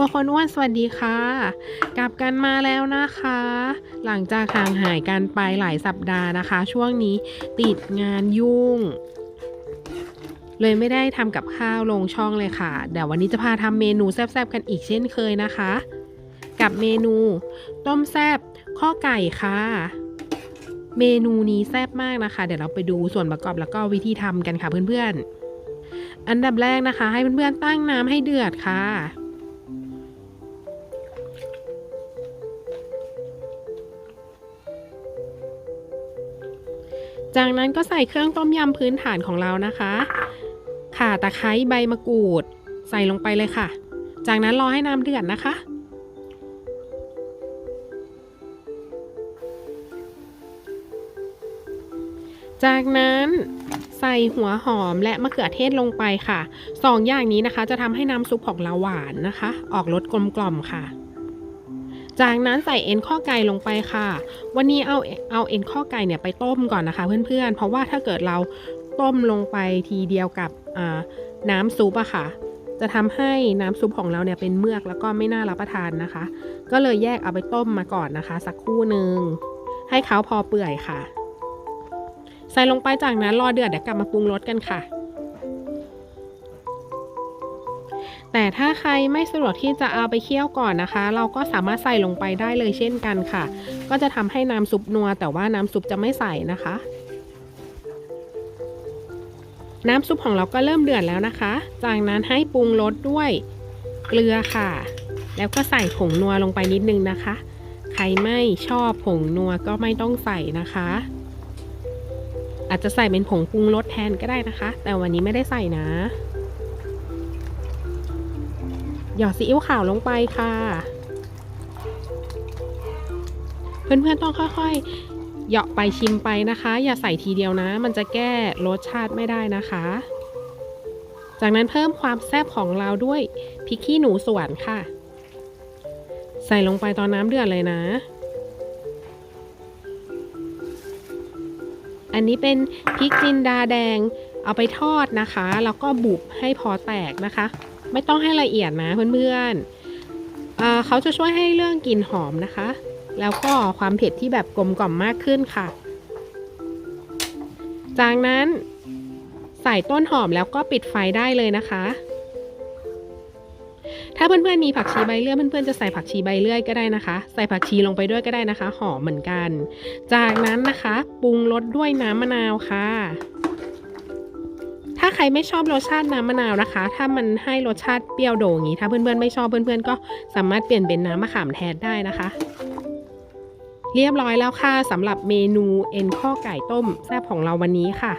ครัวคนอ้วนสวัสดีค่ะ กลับกันมาแล้วนะคะ หลังจากห่างหายกันไปหลายสัปดาห์นะคะ ช่วงนี้ติดงานยุ่ง เลยไม่ได้ทำกับข้าวลงช่องเลยค่ะ เดี๋ยววันนี้จะพาทำเมนูแซ่บๆกันอีกเช่นเคยนะคะ กับเมนู ต้มแซ่บข้อไก่ค่ะ เมนูนี้แซ่บมากนะคะ เดี๋ยวเราไปดูส่วนประกอบแล้วก็วิธีทำกันค่ะเพื่อนๆอันดับแรกนะคะ ให้เพื่อนๆตั้งน้ำให้เดือดค่ะ จากนั้นก็ใส่เครื่องต้มยำพื้นฐานของเรานะคะ ข่าตะไคร้ใบมะกรูด ใส่ลงไปเลยค่ะ จากนั้นรอให้น้ำเดือดนะคะ จากนั้นใส่หัวหอมและมะเขือเทศลงไปค่ะสองอย่างนี้นะคะ จะทำให้น้ำซุปของเราหวานนะคะ ออกรสกลมกล่อมค่ะ จากนั้นใส่เอ็นข้อไก่ลงไปค่ะ วันนี้เอาเอาเอ็นข้อไก่เนี่ยไปต้มก่อนนะคะ เพื่อนๆ เพราะว่าถ้าเกิดเราต้มลงไปทีเดียวกับน้ำซุปอะค่ะ จะทำให้น้ำซุปของเราเนี่ยเป็นเมือกแล้วก็ไม่น่ารับประทานนะคะ ก็เลยแยกเอาไปต้มมาก่อนนะคะ สักครู่หนึ่งให้เขาพอเปื่อยค่ะ ใส่ลงไปจากนั้นรอเดือดเดี๋ยวกลับมาปรุงรสกันค่ะ แต่ถ้าใครไม่สะดวกที่จะเอาไปเคี่ยวก่อนนะคะ เราก็สามารถใส่ลงไปได้เลยเช่นกันค่ะ ก็จะทำให้น้ำซุปนัว แต่ว่าน้ำซุปจะไม่ใส่นะคะ น้ำซุปของเราก็เริ่มเดือดแล้วนะคะ จากนั้นให้ปรุงรสด้วยเกลือค่ะ แล้วก็ใส่ผงนัวลงไปนิดนึงนะคะ ใครไม่ชอบผงนัวก็ไม่ต้องใส่นะคะ อาจจะใส่เป็นผงปรุงรสแทนก็ได้นะคะ แต่วันนี้ไม่ได้ใส่นะ หยอดซีอิ๊วขาวลงไปค่ะ เพื่อนๆต้องค่อยๆเหยาะไปชิมไปนะคะ อย่าใส่ทีเดียวนะ มันจะแก้รสชาติไม่ได้นะคะ จากนั้นเพิ่มความแซ่บของเราด้วยพริกขี้หนูสวนค่ะ ใส่ลงไปตอนน้ำเดือดเลยนะอันนี้เป็นพริกจินดาแดงเอาไปทอดนะคะ แล้วก็บุบให้พอแตกนะคะ ไม่ต้องให้ละเอียดนะเพื่อนๆเอ่อเขาจะช่วยให้เรื่องกลิ่นหอมนะคะ แล้วก็ความเผ็ดที่แบบกลมกล่อมมากขึ้นค่ะ จากนั้นใส่ต้นหอมแล้วก็ปิดไฟได้เลยนะคะ ถ้าเพื่อนๆมีผักชีใบเลื่อยเพื่อนๆจะใส่ผักชีใบเลื่อยก็ได้นะคะ ใส่ผักชีลงไปด้วยก็ได้นะคะ หอมเหมือนกัน จากนั้นนะคะ ปรุงรสด้วยน้ำมะนาวค่ะ ถ้าใครไม่ชอบรสชาติน้ำมะนาวนะคะ ถ้ามันให้รสชาติเปรี้ยวโด่งอย่างนี้ ถ้าเพื่อนๆไม่ชอบเพื่อนๆก็สามารถเปลี่ยนเป็นน้ำมะขามแทนได้นะคะ เรียบร้อยแล้วค่ะสำหรับเมนูเอ็นข้อไก่ต้มแซ่บของเราวันนี้ค่ะ